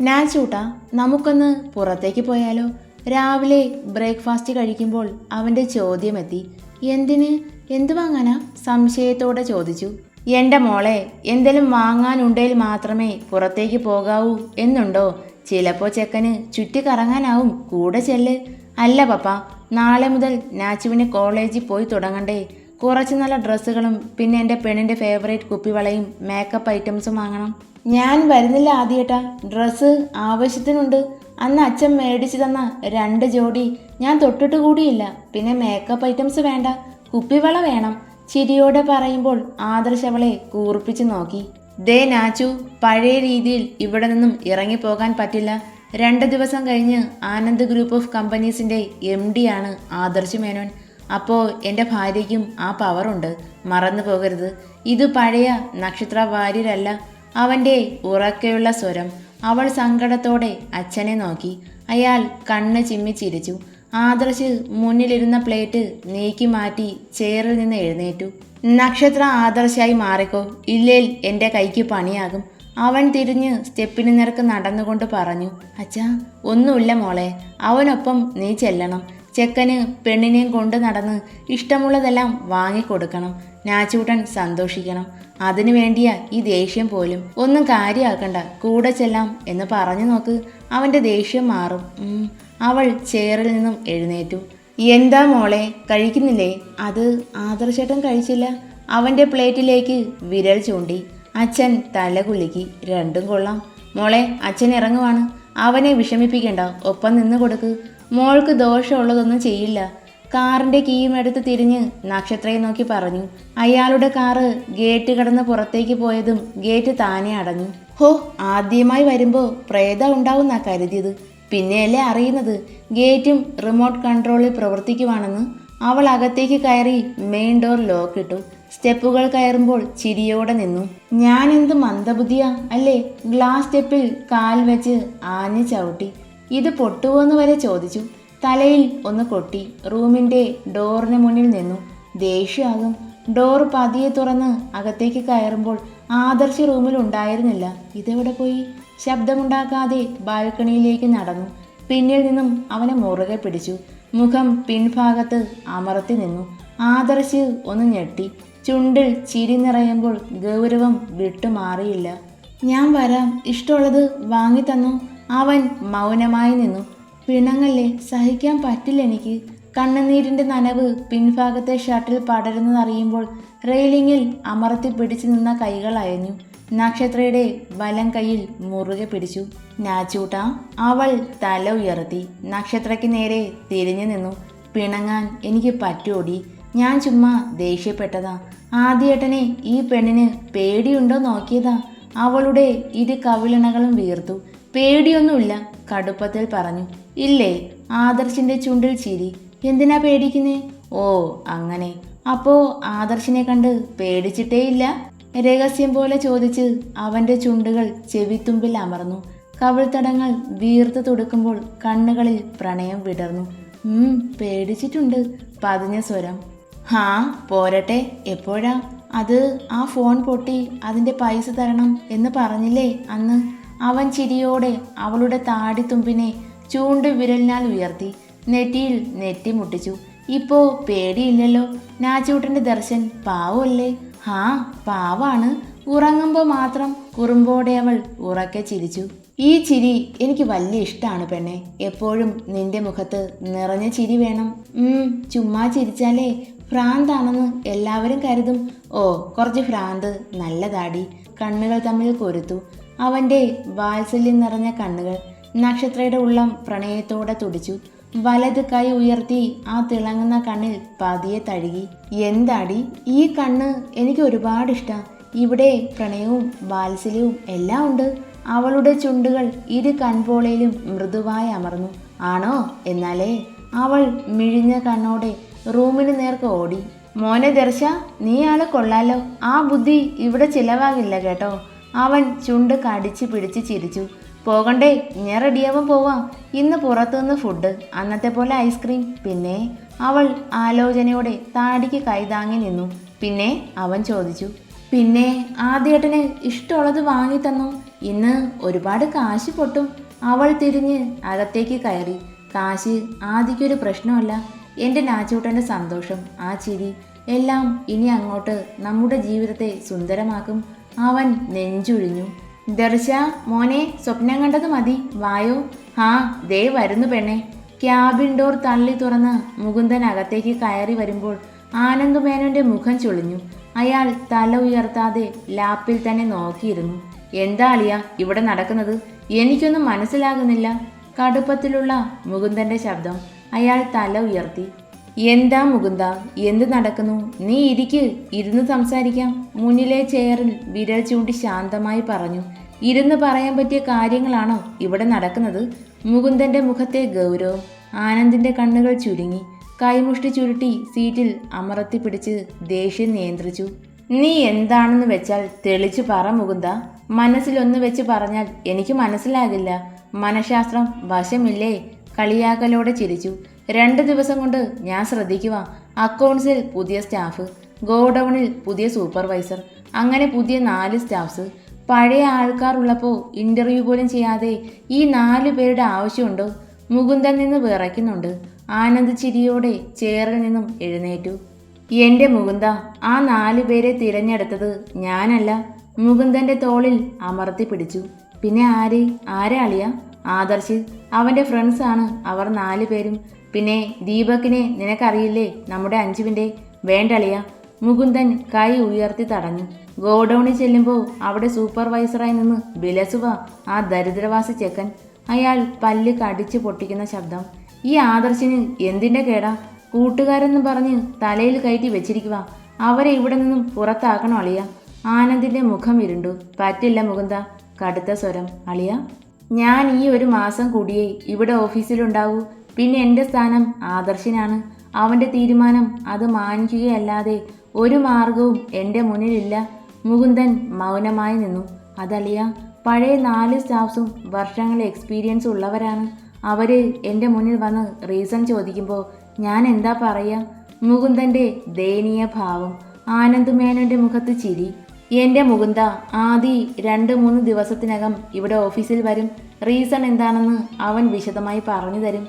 നാച്ചൂട്ടാ നമുക്കൊന്ന് പുറത്തേക്ക് പോയാലോ? രാവിലെ ബ്രേക്ക്ഫാസ്റ്റ് കഴിക്കുമ്പോൾ അവന്റെ ചോദ്യമെത്തി. എന്തിന്? എന്ത് വാങ്ങാനാ? സംശയത്തോടെ ചോദിച്ചു. എന്റെ മോളെ എന്തെങ്കിലും വാങ്ങാനുണ്ടെങ്കിൽ മാത്രമേ പുറത്തേക്ക് പോകാവൂ എന്നുണ്ടോ? ചിലപ്പോൾ ചെക്കന് ചുറ്റി കറങ്ങാനാവും കൂടെ ചെല്ല്. അല്ല പപ്പ നാളെ മുതൽ നാച്ചുവിന് കോളേജിൽ പോയി തുടങ്ങണ്ടേ. കുറച്ച് നല്ല ഡ്രസ്സുകളും പിന്നെ എന്റെ പെണ്ണിന്റെ ഫേവറേറ്റ് കുപ്പിവളയും മേക്കപ്പ് ഐറ്റംസും വാങ്ങണം. ഞാൻ വരുന്നില്ല ആദ്യേട്ടാ. ഡ്രസ്സ് ആവശ്യത്തിനുണ്ട്. അന്ന് അച്ഛൻ മേടിച്ചു തന്ന രണ്ട് ജോഡി ഞാൻ തൊട്ടിട്ട് കൂടിയില്ല. പിന്നെ മേക്കപ്പ് ഐറ്റംസ് വേണ്ട. കുപ്പിവള വേണം. ചിരിയോടെ പറയുമ്പോൾ ആദർശവളെ കൂർപ്പിച്ചു നോക്കി. ദേ നാച്ചു പഴയ രീതിയിൽ ഇവിടെ നിന്നും ഇറങ്ങിപ്പോകാൻ പറ്റില്ല. രണ്ട് ദിവസം കഴിഞ്ഞ് ആനന്ദ് ഗ്രൂപ്പ് ഓഫ് കമ്പനീസിന്റെ എം ആണ് ആദർശ് മേനോൻ. അപ്പോൾ എന്റെ ഭാര്യയ്ക്കും ആ പവറുണ്ട്. മറന്നു പോകരുത്. ഇത് പഴയ നക്ഷത്ര വാര്യരല്ല. അവന്റെ ഉറക്കെയുള്ള സ്വരം അവൾ സങ്കടത്തോടെ അച്ഛനെ നോക്കി. അയാൾ കണ്ണ് ചിമ്മിച്ചിരിച്ചു ആദർശ് മുന്നിലിരുന്ന പ്ലേറ്റ് നീക്കി മാറ്റി ചെയറിൽ നിന്ന് എഴുന്നേറ്റു. നക്ഷത്ര ആദർശായി മാറിക്കോ. ഇല്ലേൽ എന്റെ കൈക്ക് പണിയാകും. അവൻ തിരിഞ്ഞ് സ്റ്റെപ്പിന് നിരക്ക് നടന്നുകൊണ്ട് പറഞ്ഞു അച്ഛാ ഒന്നുമില്ല മോളെ. അവനൊപ്പം നീ ചെല്ലണം. ചെക്കന് പെണ്ണിനെയും കൊണ്ട് നടന്ന് ഇഷ്ടമുള്ളതെല്ലാം വാങ്ങിക്കൊടുക്കണം. നാച്ചൂട്ടൻ സന്തോഷിക്കണം. അതിനു വേണ്ടിയാ ഈ ദേഷ്യം പോലും. ഒന്നും കാര്യമാക്കണ്ട കൂടെ ചെല്ലാം എന്ന് പറഞ്ഞു നോക്ക്. അവന്റെ ദേഷ്യം മാറും. അവൾ ചെയറിൽ നിന്നും എഴുന്നേറ്റു. എന്താ മോളെ കഴിക്കുന്നില്ലേ? അത് ആദർശേട്ടൻ കഴിച്ചില്ല. അവന്റെ പ്ലേറ്റിലേക്ക് വിരൽ ചൂണ്ടി. അച്ഛൻ തല കുലുക്കി. രണ്ടും കൊള്ളാം. മോളെ അച്ഛൻ ഇറങ്ങുവാണ്. അവനെ വിഷമിപ്പിക്കണ്ട. ഒപ്പം നിന്ന് കൊടുക്ക്. മോൾക്ക് ദോഷമുള്ളതൊന്നും ചെയ്യില്ല. കാറിന്റെ കീയും എടുത്ത് തിരിഞ്ഞ് നക്ഷത്രയെ നോക്കി പറഞ്ഞു. അയാളുടെ കാറ് ഗേറ്റ് കടന്ന് പുറത്തേക്ക് പോയതും ഗേറ്റ് താനെ അടഞ്ഞു. ഹോ ആദ്യമായി വരുമ്പോ പ്രേത ഉണ്ടാവുന്നാ കരുതിയത്. പിന്നെയല്ലേ അറിയുന്നത്? ഗേറ്റും റിമോട്ട് കൺട്രോളിൽ പ്രവർത്തിക്കുവാണെന്ന്. അവൾ അകത്തേക്ക് കയറി മെയിൻ ഡോർ ലോക്ക് ഇട്ടു. സ്റ്റെപ്പുകൾ കയറുമ്പോൾ ചിരിയോടെ നിന്നു. ഞാൻ എന്ത് മന്ദബുദ്ധിയാ? അല്ലേ? ഗ്ലാസ് സ്റ്റെപ്പിൽ കാൽ വെച്ച് ആഞ്ഞു ചവിട്ടി. ഇത് പൊട്ടുവോന്ന് വരെ ചോദിച്ചു. തലയിൽ ഒന്ന് കൊട്ടി. റൂമിന്റെ ഡോറിന് മുന്നിൽ നിന്നു. ദേഷ്യമാകും. ഡോർ പതിയെ തുറന്ന് അകത്തേക്ക് കയറുമ്പോൾ ആദർശ് റൂമിൽ ഉണ്ടായിരുന്നില്ല. ഇതെവിടെ പോയി? ശബ്ദമുണ്ടാക്കാതെ ബാൽക്കണിയിലേക്ക് നടന്നു. പിന്നിൽ നിന്നും അവനെ മുറുകെ പിടിച്ചു. മുഖം പിൻഭാഗത്ത് അമർത്തി നിന്നു. ആദർശ് ഒന്ന് ഞെട്ടി. ചുണ്ടിൽ ചിരി നിറയുമ്പോൾ ഗൗരവം വിട്ടുമാറിയില്ല. ഞാൻ വരാം. ഇഷ്ടമുള്ളത് വാങ്ങി തന്നു അവൻ മൗനമായി നിന്നു. പിണങ്ങല്ലേ? സഹിക്കാൻ പറ്റില്ല എനിക്ക്. കണ്ണുനീരിന്റെ നനവ് പിൻഭാഗത്തെ ഷർട്ടിൽ പടരുന്നതറിയുമ്പോൾ റെയിലിങ്ങിൽ അമർത്തി പിടിച്ചു നിന്ന കൈകൾ അയഞ്ഞു. നക്ഷത്രയുടെ വലം കൈയിൽ മുറുകെ പിടിച്ചു. നാച്ചൂട്ട അവൾ തല ഉയർത്തി. നക്ഷത്രയ്ക്ക് നേരെ തിരിഞ്ഞു നിന്നു. പിണങ്ങാൻ എനിക്ക് പറ്റോടി ഞാൻ ചുമ്മാ ദേഷ്യപ്പെട്ടതാ. ആദ്യേട്ടനെ ഈ പെണ്ണിന് പേടിയുണ്ടോ നോക്കിയതാ. അവളുടെ ഇരു കവിളിണകളും വീർത്തു. പേടിയൊന്നുമില്ല കടുപ്പത്തിൽ പറഞ്ഞു. ഇല്ലേ ആദർശിന്റെ ചുണ്ടിൽ ചിരി. എന്തിനാ പേടിക്കുന്നേ? ഓ അങ്ങനെ. അപ്പോ ആദർശിനെ കണ്ട് പേടിച്ചിട്ടേ ഇല്ല രഹസ്യം പോലെ ചോദിച്ച് അവന്റെ ചുണ്ടുകൾ ചെവിത്തുമ്പിൽ അമർന്നു. കവിൾത്തടങ്ങൾ വീർത്ത് തുടുക്കുമ്പോൾ കണ്ണുകളിൽ പ്രണയം വിടർന്നു. പേടിച്ചിട്ടുണ്ട് പതിഞ്ഞ സ്വരം. ഹാ പോരട്ടെ എപ്പോഴാ? അത് ആ ഫോൺ പൊട്ടി അതിന്റെ പൈസ തരണം എന്ന് പറഞ്ഞില്ലേ അന്ന്? അവൻ ചിരിയോടെ അവളുടെ താടിത്തുമ്പിനെ ചൂണ്ട് വിരലിനാൽ ഉയർത്തി നെറ്റിയിൽ നെറ്റി മുട്ടിച്ചു. ഇപ്പോ പേടിയില്ലല്ലോ. നാച്ചൂട്ടന്റെ ദർശൻ പാവല്ലേ? ഹാ പാവാണ്. ഉറങ്ങുമ്പോൾ മാത്രം കുറുമ്പോടെ അവൾ ഉറക്കെ ചിരിച്ചു. ഈ ചിരി എനിക്ക് വലിയ ഇഷ്ടമാണ് പെണ്ണെ. എപ്പോഴും നിന്റെ മുഖത്ത് നിറഞ്ഞ ചിരി വേണം. ചുമ്മാ ചിരിച്ചാലേ ഭ്രാന്താണെന്ന് എല്ലാവരും കരുതും. ഓ കുറച്ച് ഭ്രാന്ത് നല്ലതാടി കണ്ണുകൾ തമ്മിൽ കൊരുത്തു അവന്റെ വാത്സല്യം നിറഞ്ഞ കണ്ണുകൾ നക്ഷത്രയുടെ ഉള്ളം പ്രണയത്തോടെ തുടിച്ചു. വലത് കൈ ഉയർത്തി ആ തിളങ്ങുന്ന കണ്ണിൽ പതിയെ തഴുകി. എന്താടി? ഈ കണ്ണ് എനിക്ക് ഒരുപാട് ഇഷ്ടാ. ഇവിടെ പ്രണയവും വാത്സല്യവും എല്ലാം ഉണ്ട്. അവളുടെ ചുണ്ടുകൾ ഇരു കൺപോളയിലും മൃദുവായി അമർന്നു. ആണോ? എന്നാലേ. അവൾ മിഴിഞ്ഞ കണ്ണോടെ റൂമിന് നേർക്ക് ഓടി. മോനെ ദർശ നീ ആൾ കൊള്ളാലോ. ആ ബുദ്ധി ഇവിടെ ചിലവാകില്ല കേട്ടോ. അവൻ ചുണ്ട് കടിച്ച് പിടിച്ച് ചിരിച്ചു. പോകണ്ടേ ഞാൻ റെഡിയാവാൻ പോവാം. ഇന്ന് പുറത്തുനിന്ന് ഫുഡ് അന്നത്തെ പോലെ ഐസ്ക്രീം പിന്നെ അവൾ ആലോചനയോടെ താടിക്ക് കൈതാങ്ങി നിന്നു. പിന്നെ അവൻ ചോദിച്ചു പിന്നെ ആദ്യേട്ടന് ഇഷ്ടമുള്ളത് വാങ്ങി തന്നു. ഇന്ന് ഒരുപാട് കാശ് പൊട്ടും. അവൾ തിരിഞ്ഞ് അകത്തേക്ക് കയറി. കാശ് ആദ്യക്കൊരു പ്രശ്നമല്ല. എന്റെ നാച്ചൂട്ടന്റെ സന്തോഷം ആ ചിരി എല്ലാം ഇനി അങ്ങോട്ട് നമ്മുടെ ജീവിതത്തെ സുന്ദരമാക്കും. അവൻ നെഞ്ചുഴിഞ്ഞു. ദർശ മോനെ സ്വപ്നം കണ്ടത് മതി. വായോ. ഹാ ദേ വരുന്നു പെണ്ണെ. ക്യാബിൻ ഡോർ തള്ളി തുറന്ന് മുകുന്ദൻ അകത്തേക്ക് കയറി വരുമ്പോൾ ആനന്ദമേനോന്റെ മുഖം ചൊളിഞ്ഞു. അയാൾ തല ഉയർത്താതെ ലാപ്പിൽ തന്നെ നോക്കിയിരുന്നു. എന്താ അളിയ ഇവിടെ നടക്കുന്നത്? എനിക്കൊന്നും മനസ്സിലാകുന്നില്ല. കടുപ്പത്തിലുള്ള മുകുന്ദന്റെ ശബ്ദം അയാൾ തല ഉയർത്തി. എന്താ മുകുന്ദ? എന്ത് നടക്കുന്നു? നീ ഇരിക്ക്. ഇരുന്ന് സംസാരിക്കാം. മുന്നിലെ ചെയറിൽ വിരൽ ചൂണ്ടി ശാന്തമായി പറഞ്ഞു. ഇരുന്ന് പറയാൻ പറ്റിയ കാര്യങ്ങളാണോ ഇവിടെ നടക്കുന്നത്? മുകുന്ദന്റെ മുഖത്തെ ഗൗരവം ആനന്ദിന്റെ കണ്ണുകൾ ചുരുങ്ങി. കൈമുഷ്ടി ചുരുട്ടി സീറ്റിൽ അമർത്തി പിടിച്ച് ദേഷ്യം നിയന്ത്രിച്ചു. നീ എന്താണെന്ന് വെച്ചാൽ തെളിച്ചു പറ മുകുന്ദ. മനസ്സിലൊന്ന് വെച്ച് പറഞ്ഞാൽ എനിക്ക് മനസ്സിലാകില്ല. മനഃശാസ്ത്രം വശമില്ലേ? കളിയാക്കലോടെ ചിരിച്ചു. രണ്ട് ദിവസം കൊണ്ട് ഞാൻ ശ്രദ്ധിക്കുക അക്കൗണ്ട്സിൽ പുതിയ സ്റ്റാഫ് ഗോഡൗണിൽ പുതിയ സൂപ്പർവൈസർ അങ്ങനെ പുതിയ നാല് സ്റ്റാഫ്സ്. പഴയ ആൾക്കാർ ഉള്ളപ്പോൾ ഇന്റർവ്യൂ പോലും ചെയ്യാതെ ഈ നാല് പേരുടെ ആവശ്യമുണ്ടോ? മുകുന്ദൻ നിന്ന് വിറയ്ക്കുന്നുണ്ട്. ആനന്ദ് ചിരിയോടെ ചേറിൽ നിന്നും എഴുന്നേറ്റു. എന്റെ മുകുന്ദ ആ നാല് പേരെ തിരഞ്ഞെടുത്തത് ഞാനല്ല. മുകുന്ദന്റെ തോളിൽ അമർത്തി പിടിച്ചു. പിന്നെ ആര്? ആരാളിയ ആദർശ്. അവന്റെ ഫ്രണ്ട്സാണ് അവർ നാല് പേരും. പിന്നെ ദീപകിനെ നിനക്കറിയില്ലേ? നമ്മുടെ അഞ്ജുവിന്റെ വേണ്ടളിയ മുകുന്ദൻ കൈ ഉയർത്തി തടഞ്ഞു. ഗോഡൌണിൽ ചെല്ലുമ്പോൾ അവിടെ സൂപ്പർവൈസറായി നിന്ന് ബിലസുവ ആ ദരിദ്രവാസി ചെക്കൻ. അയാൾ പല്ല് കടിച്ചു പൊട്ടിക്കുന്ന ശബ്ദം. ഈ ആദർശിന് എന്തിന്റെ കേടാ? കൂട്ടുകാരെന്ന് പറഞ്ഞ് തലയിൽ കയറ്റി വെച്ചിരിക്കുക അവരെ ഇവിടെ നിന്നും പുറത്താക്കണം അളിയ. ആനന്ദിന്റെ മുഖം ഇരുണ്ടു. പറ്റില്ല മുകുന്ദ കടുത്ത സ്വരം. അളിയ ഞാൻ ഈ ഒരു മാസം കൂടിയേ ഇവിടെ ഓഫീസിലുണ്ടാവൂ. പിന്നെ എന്റെ സ്ഥാനം ആദർശിനാണ്. അവന്റെ തീരുമാനം അത് മാനിക്കുകയല്ലാതെ ഒരു മാർഗവും എന്റെ മുന്നിലില്ല. മുകുന്ദൻ മൗനമായി നിന്നു. അതളിയ പഴയ നാല് സ്റ്റാഫ്സും വർഷങ്ങളെ എക്സ്പീരിയൻസ് ഉള്ളവരാണ്. അവർ എന്റെ മുന്നിൽ വന്ന് റീസൺ ചോദിക്കുമ്പോൾ ഞാൻ എന്താ പറയുക മുകുന്ദന്റെ ദയനീയ ഭാവം ആനന്ദ് മേനോന്റെ മുഖത്ത് ചിരി എന്റെ മുകുന്ദ ആദി രണ്ട് മൂന്ന് ദിവസത്തിനകം ഇവിടെ ഓഫീസിൽ വരും. റീസൺ എന്താണെന്ന് അവൻ വിശദമായി പറഞ്ഞു തരും.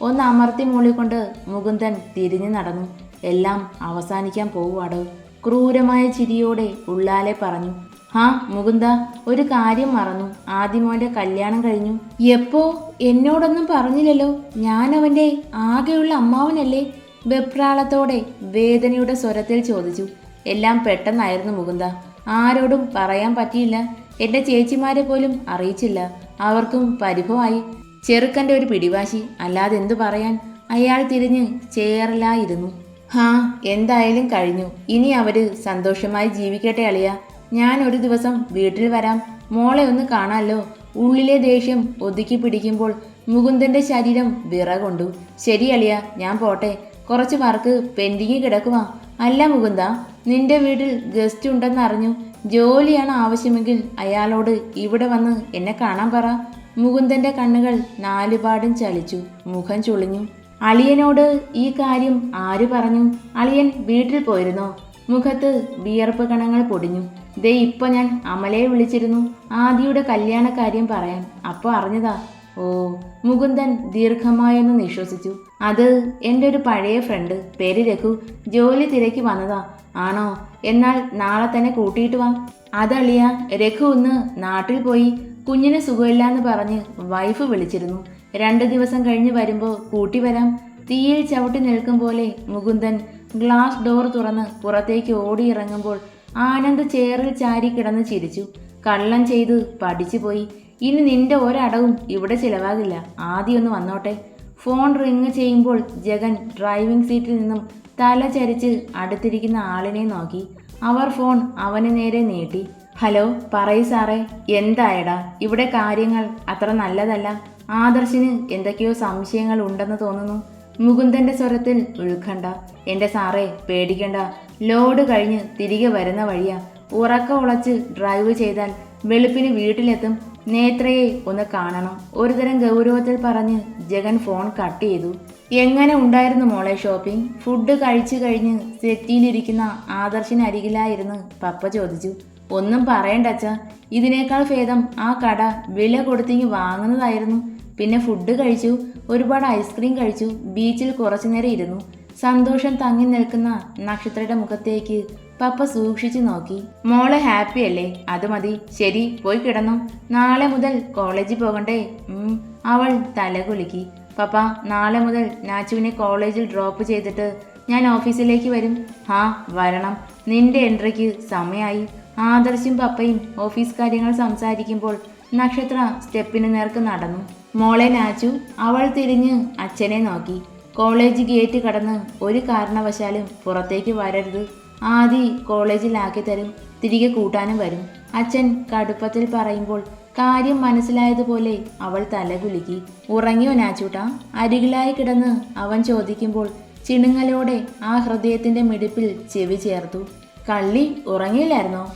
ഒന്ന് അമർത്തി മൂളിക്കൊണ്ട് മുകുന്ദൻ തിരിഞ്ഞു നടന്നു. എല്ലാം അവസാനിക്കാൻ പോവുകടോ ക്രൂരമായ ചിരിയോടെ ഉള്ളാലെ പറഞ്ഞു. ഹാ മുകുന്ദ ഒരു കാര്യം മറന്നു. ആദിമോന്റെ കല്യാണം കഴിഞ്ഞു. എപ്പോ? എന്നോടൊന്നും പറഞ്ഞില്ലല്ലോ. ഞാൻ അവന്റെ ആകെയുള്ള അമ്മാവനല്ലേ? വെപ്രാളത്തോടെ വേദനയുടെ സ്വരത്തിൽ ചോദിച്ചു. എല്ലാം പെട്ടെന്നായിരുന്നു മുകുന്ദ. ആരോടും പറയാൻ പറ്റിയില്ല. എന്റെ ചേച്ചിമാരെ പോലും അറിയിച്ചില്ല. അവർക്കും പരിഭവമായി. ചെറുക്കന്റെ ഒരു പിടിവാശി അല്ലാതെ എന്തു പറയാൻ? അയാൾ തിരിഞ്ഞ് ചേറലായിരുന്നു ഹാ എന്തായാലും കഴിഞ്ഞു. ഇനി അവർ സന്തോഷമായി ജീവിക്കട്ടെ അളിയ. ഞാൻ ഒരു ദിവസം വീട്ടിൽ വരാം. മോളെ ഒന്ന് കാണാമല്ലോ ഉള്ളിലെ ദേഷ്യം ഒതുക്കി പിടിക്കുമ്പോൾ മുകുന്ദന്റെ ശരീരം വിറകൊണ്ടു. ശരി അളിയ ഞാൻ പോട്ടെ. കുറച്ച് വർക്ക് പെൻഡിങ് കിടക്കുവാ. അല്ല മുകുന്ദ. നിന്റെ വീട്ടിൽ ഗസ്റ്റ് ഉണ്ടെന്ന് അറിഞ്ഞു. ജോലിയാണ് ആവശ്യമെങ്കിൽ അയാളോട് ഇവിടെ വന്ന് എന്നെ കാണാൻ പറ. മുകുന്ദന്റെ കണ്ണുകൾ നാലുപാടും ചലിച്ചു. മുഖം ചുളിഞ്ഞു. അളിയനോട് ഈ കാര്യം ആര് പറഞ്ഞു? അളിയൻ വീട്ടിൽ പോയിരുന്നോ? മുഖത്ത് വിയർപ്പ് കണങ്ങൾ പൊടിഞ്ഞു. ദേ ഇപ്പൊ ഞാൻ അമലയെ വിളിച്ചിരുന്നു. ആദിയുടെ കല്യാണ കാര്യം പറയാൻ. അപ്പോൾ അറിഞ്ഞതാ ഓ മുകുന്ദൻ ദീർഘമായൊന്ന് നിശ്വസിച്ചു. അത് എന്റെ ഒരു പഴയ ഫ്രണ്ട് പേര് രഘു. ജോലി തിരക്കി വന്നതാ. ആണോ? എന്നാൽ നാളെ തന്നെ കൂട്ടിയിട്ട് വാ. അതളിയ രഘു ഒന്ന് നാട്ടിൽ പോയി കുഞ്ഞിന് സുഖമില്ല എന്ന് പറഞ്ഞ് വൈഫ് വിളിച്ചിരുന്നു. രണ്ട് ദിവസം കഴിഞ്ഞ് വരുമ്പോൾ കൂട്ടി വരാം. തീയിൽ ചവിട്ടി നിൽക്കും പോലെ മുകുന്ദൻ ഗ്ലാസ് ഡോർ തുറന്ന് പുറത്തേക്ക് ഓടിയിറങ്ങുമ്പോൾ ആനന്ദ് ചേറിൽ ചാരി കിടന്ന് ചിരിച്ചു. കള്ളം ചെയ്ത് പഠിച്ചുപോയി. ഇനി നിന്റെ ഒരടവും ഇവിടെ ചിലവാകില്ല. ആദ്യം ഒന്ന് വന്നോട്ടെ. ഫോൺ റിങ് ചെയ്യുമ്പോൾ ജഗൻ ഡ്രൈവിംഗ് സീറ്റിൽ നിന്നും തല ചരിച്ച് അടുത്തിരിക്കുന്ന ആളിനെ നോക്കി. അവർ ഫോൺ അവന് നേരെ നീട്ടി. ഹലോ പറയൂ സാറേ. എന്തായടാ? ഇവിടെ കാര്യങ്ങൾ അത്ര നല്ലതല്ല. ആദർശിന് എന്തൊക്കെയോ സംശയങ്ങൾ ഉണ്ടെന്ന് തോന്നുന്നു. മുകുന്ദന്റെ സ്വരത്തിൽ ഉൾക്കണ്ട എന്റെ സാറേ പേടിക്കണ്ട. ലോഡ് കഴിഞ്ഞ് തിരികെ വരുന്ന വഴിയാ. ഉറക്ക ഉളച്ച് ഡ്രൈവ് ചെയ്താൽ വെളുപ്പിന് വീട്ടിലെത്തും. നേത്രയെ ഒന്ന് കാണണം. ഒരുതരം ഗൗരവത്തിൽ പറഞ്ഞ് ജഗൻ ഫോൺ കട്ട് ചെയ്തു. എങ്ങനെ ഉണ്ടായിരുന്നു മോളെ ഷോപ്പിംഗ്? ഫുഡ് കഴിച്ചു കഴിഞ്ഞ് സെറ്റിയിലിരിക്കുന്ന ആദർശിന് അരികിലായിരുന്നു പപ്പ ചോദിച്ചു. ഒന്നും പറയണ്ട അച്ഛ. ഇതിനേക്കാൾ ഭേദം ആ കട വില കൊടുത്തിങ്ങി വാങ്ങുന്നതായിരുന്നു. പിന്നെ ഫുഡ് കഴിച്ചു ഒരുപാട് ഐസ്ക്രീം കഴിച്ചു ബീച്ചിൽ കുറച്ചു നേരം ഇരുന്നു. സന്തോഷം തങ്ങി നിൽക്കുന്ന നക്ഷത്രയുടെ മുഖത്തേക്ക് പപ്പ സൂക്ഷിച്ചു നോക്കി. മോൾ ഹാപ്പി അല്ലേ? അത് മതി. ശരി പോയി കിടന്നു. നാളെ മുതൽ കോളേജിൽ പോകണ്ടേ. അവൾ അവൾ തലകുലുക്കി. പപ്പ നാളെ മുതൽ നാച്ചുവിനെ കോളേജിൽ ഡ്രോപ്പ് ചെയ്തിട്ട് ഞാൻ ഓഫീസിലേക്ക് വരും. ആ വരണം. നിന്റെ എൻട്രിക്ക് സമയമായി ആദർശും പപ്പയും ഓഫീസ് കാര്യങ്ങൾ സംസാരിക്കുമ്പോൾ നക്ഷത്ര സ്റ്റെപ്പിന് നേർക്ക് നടന്നു. മോളെ നാച്ചു അവൾ തിരിഞ്ഞ് അച്ഛനെ നോക്കി. കോളേജ് ഗേറ്റ് കടന്ന് ഒരു കാരണവശാലും പുറത്തേക്ക് വരരുത്. ആദി കോളേജിലാക്കി തരും. തിരികെ കൂട്ടാനും വരും. അച്ഛൻ കടുപ്പത്തിൽ പറയുമ്പോൾ കാര്യം മനസ്സിലായതുപോലെ അവൾ തലകുലുക്കി ഉറങ്ങിയോ നാച്ചൂട്ട? അരികിലായി കിടന്ന് അവൻ ചോദിക്കുമ്പോൾ ചിണുങ്ങലോടെ ആ ഹൃദയത്തിന്റെ മിടിപ്പിൽ ചെവി ചേർത്തു. കള്ളി ഉറങ്ങിയില്ലായിരുന്നോ?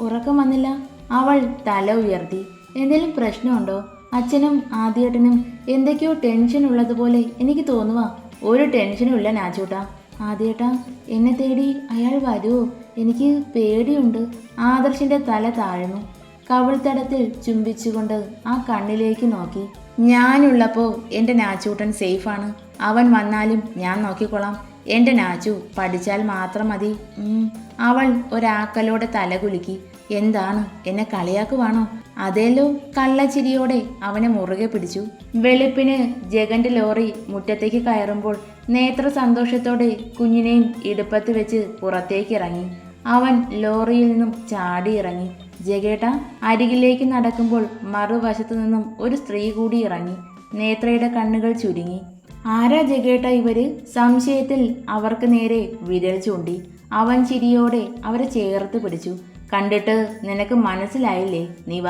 ഉറക്കം വന്നില്ല. അവൾ തല ഉയർത്തി. എന്തെങ്കിലും പ്രശ്നമുണ്ടോ? അച്ഛനും ആദ്യേട്ടനും എന്തൊക്കെയോ ടെൻഷൻ ഉള്ളതുപോലെ എനിക്ക് തോന്നുക ഒരു ടെൻഷനും ഇല്ല നാച്ചൂട്ടാ ആദ്യേട്ടാ എന്നെ തേടി അയാൾ വരുമോ എനിക്ക് പേടിയുണ്ട്. ആദർശിന്റെ തല താഴ്ന്നു. കവിൾത്തടത്തിൽ ചുംബിച്ചുകൊണ്ട് ആ കണ്ണിലേക്ക് നോക്കി. ഞാനുള്ളപ്പോൾ എന്റെ നാച്ചൂട്ടൻ സേഫാണ് അവൻ വന്നാലും ഞാൻ നോക്കിക്കൊള്ളാം. എന്റെ നാച്ചു പഠിച്ചാൽ മാത്രം മതി. അവൾ ഒരാക്കലോടെ തല കുലുക്കി. എന്താണ്? എന്നെ കളിയാക്കുവാണോ? അതേലോ കള്ളച്ചിരിയോടെ അവനെ മുറുകെ പിടിച്ചു. വെളുപ്പിന് ജഗന്റെ ലോറി മുറ്റത്തേക്ക് കയറുമ്പോൾ നേത്ര സന്തോഷത്തോടെ കുഞ്ഞിനെയും ഇടുപ്പത്ത് വെച്ച് പുറത്തേക്ക് ഇറങ്ങി അവൻ ലോറിയിൽ നിന്നും ചാടി ഇറങ്ങി. ജഗേട്ട അരികിലേക്ക് നടക്കുമ്പോൾ മറുവശത്തു നിന്നും ഒരു സ്ത്രീ കൂടി ഇറങ്ങി. നേത്രയുടെ കണ്ണുകൾ ചുരുങ്ങി. ആരാ ജഗേട്ട ഇവർ? സംശയത്തിൽ അവർക്ക് നേരെ വിരൽ ചൂണ്ടി. അവൻ ചിരിയോടെ അവരെ ചേർത്ത് പിടിച്ചു. കണ്ടിട്ട് നിനക്ക് മനസ്സിലായില്ലേ? നിവ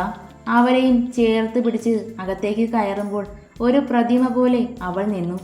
അവരെയും ചേർത്ത് പിടിച്ച് അകത്തേക്ക് കയറുമ്പോൾ ഒരു പ്രതിമ പോലെ അവൾ നിന്നു.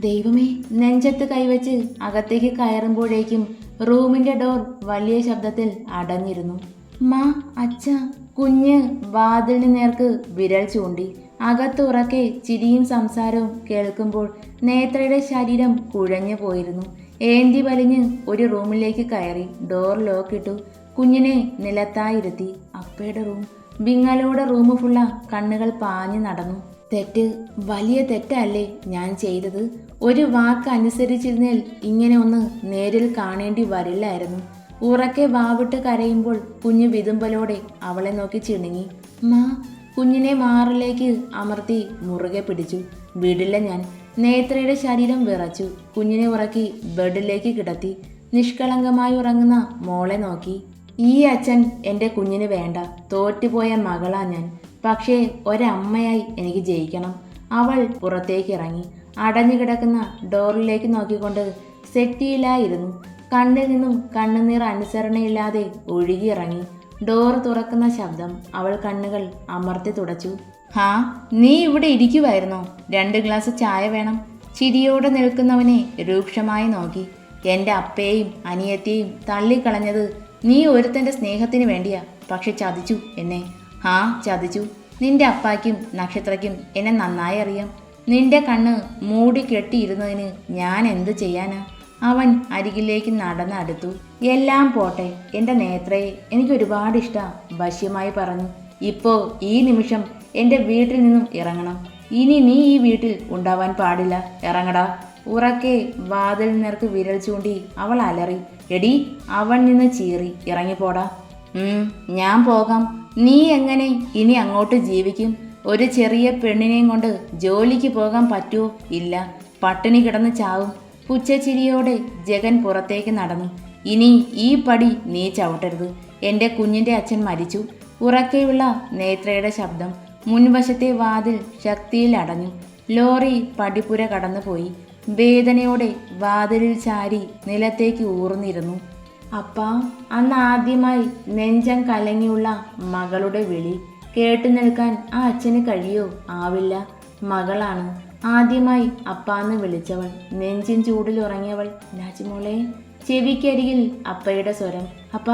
ദൈവമേ നെഞ്ചത്ത് കൈവച്ച് അകത്തേക്ക് കയറുമ്പോഴേക്കും റൂമിന്റെ ഡോർ വലിയ ശബ്ദത്തിൽ അടഞ്ഞിരുന്നു. മാ അച്ഛ കുഞ്ഞ് വാതിലിന് നേർക്ക് വിരൽ ചൂണ്ടി. അകത്തുറക്കെ ചിരിയും സംസാരവും കേൾക്കുമ്പോൾ നേത്രയുടെ ശരീരം കുഴഞ്ഞു പോയിരുന്നു ഏന്തി വലിഞ്ഞ് ഒരു റൂമിലേക്ക് കയറി ഡോർ ലോക്കിട്ടു. കുഞ്ഞിനെ നിലത്തായിരുത്തി അപ്പയുടെ റൂം വിങ്ങലോടെ റൂം ഫുള്ള കണ്ണുകൾ പാഞ്ഞു നടന്നു. തെറ്റ് വലിയ തെറ്റല്ലേ ഞാൻ ചെയ്തത്? ഒരു വാക്ക് അനുസരിച്ചിരുന്നേൽ ഇങ്ങനെ ഒന്ന് നേരിൽ കാണേണ്ടി വരില്ലായിരുന്നു. ഉറക്കെ വാവിട്ട് കരയുമ്പോൾ കുഞ്ഞ് വിതുമ്പലോടെ അവളെ നോക്കി ചിണുങ്ങി. മാ കുഞ്ഞിനെ മാറിലേക്ക് അമർത്തി മുറുകെ പിടിച്ചു. വിടില്ല ഞാൻ. നേത്രയുടെ ശരീരം വിറച്ചു. കുഞ്ഞിനെ ഉറക്കി ബെഡിലേക്ക് കിടത്തി. നിഷ്കളങ്കമായി ഉറങ്ങുന്ന മോളെ നോക്കി. ഈ അച്ഛൻ എന്റെ കുഞ്ഞിന് വേണ്ട. തോറ്റുപോയ മകളാ ഞാൻ. പക്ഷേ ഒരമ്മയായി എനിക്ക് ജയിക്കണം. അവൾ പുറത്തേക്ക് ഇറങ്ങി അടഞ്ഞു കിടക്കുന്ന ഡോറിലേക്ക് നോക്കിക്കൊണ്ട് സെറ്റിയിലായിരുന്നു. കണ്ണിൽ നിന്നും കണ്ണുനീർ അനുസരണയില്ലാതെ ഒഴുകിയിറങ്ങി. ഡോർ തുറക്കുന്ന ശബ്ദം അവൾ കണ്ണുകൾ അമർത്തി തുടച്ചു. ഹാ നീ ഇവിടെ ഇരിക്കുമായിരുന്നോ രണ്ട് ഗ്ലാസ് ചായ വേണം. ചിരിയോടെ നിൽക്കുന്നവനെ രൂക്ഷമായി നോക്കി. എന്റെ അപ്പയെയും അനിയത്തെയും തള്ളിക്കളഞ്ഞത് നീ ഒരുത്തന്റെ സ്നേഹത്തിന് വേണ്ടിയാ പക്ഷെ ചതിച്ചു എന്നെ. ആ ചതിച്ചു. നിന്റെ അപ്പായ്ക്കും നക്ഷത്രയ്ക്കും എന്നെ നന്നായി അറിയാം. നിന്റെ കണ്ണ് മൂടി കെട്ടിയിരുന്നതിന് ഞാൻ എന്ത് ചെയ്യാനാ? അവൻ അരികിലേക്ക് നടന്നടുത്തു എല്ലാം പോട്ടെ എന്റെ നേത്രയെ എനിക്ക് ഒരുപാട് ഇഷ്ടം വശ്യമായി പറഞ്ഞു. ഇപ്പോൾ ഈ നിമിഷം എന്റെ വീട്ടിൽ നിന്നും ഇറങ്ങണം. ഇനി നീ ഈ വീട്ടിൽ ഉണ്ടാവാൻ പാടില്ല. ഇറങ്ങടാ. ഉറക്കെ വാതിൽ നേർക്ക് വിരൽ ചൂണ്ടി അവൾ അലറി എടി അവൻ നിന്ന് ചീറി ഇറങ്ങിപ്പോടാ. ഞാൻ പോകാം. നീ എങ്ങനെ ഇനി അങ്ങോട്ട് ജീവിക്കും? ഒരു ചെറിയ പെണ്ണിനെയും കൊണ്ട് ജോലിക്ക് പോകാൻ പറ്റുമോ ഇല്ല. പട്ടിണി കിടന്ന് ചാവും. പുച്ഛച്ചിരിയോടെ ജഗൻ പുറത്തേക്ക് നടന്നു. ഇനി ഈ പടി നീ ചവിട്ടരുത്. എന്റെ കുഞ്ഞിന്റെ അച്ഛൻ മരിച്ചു. ഉറക്കെയുള്ള നേത്രയുടെ ശബ്ദം മുൻവശത്തെ വാതിൽ ശക്തിയിൽ അടഞ്ഞു. ലോറി പടിപ്പുര കടന്നുപോയി. വേദനയോടെ വാതിലിൽ ചാരി നിലത്തേക്ക് ഊർന്നിരുന്നു. അപ്പ അന്ന് ആദ്യമായി നെഞ്ചം കലങ്ങിയുള്ള മകളുടെ വിളി കേട്ടു നിൽക്കാൻ ആ അച്ഛന് കഴിയോ? ആവില്ല. മകളാണ്. ആദ്യമായി അപ്പാന്ന് വിളിച്ചവൾ. നെഞ്ചിൻ ചൂടിൽ ഉറങ്ങിയവൾ. രാജ്മോളെ ചെവിക്കരികിൽ അപ്പയുടെ സ്വരം. അപ്പ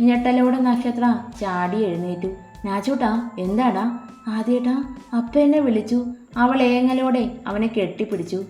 ഞെട്ടലോടെ നക്ഷത്ര ചാടി എഴുന്നേറ്റു. നാച്ചൂട്ടാ എന്താടാ? ആദ്യേട്ടാ അപ്പ എന്നെ വിളിച്ചു. അവൾ ഏങ്ങലോടെ അവനെ കെട്ടിപ്പിടിച്ചു.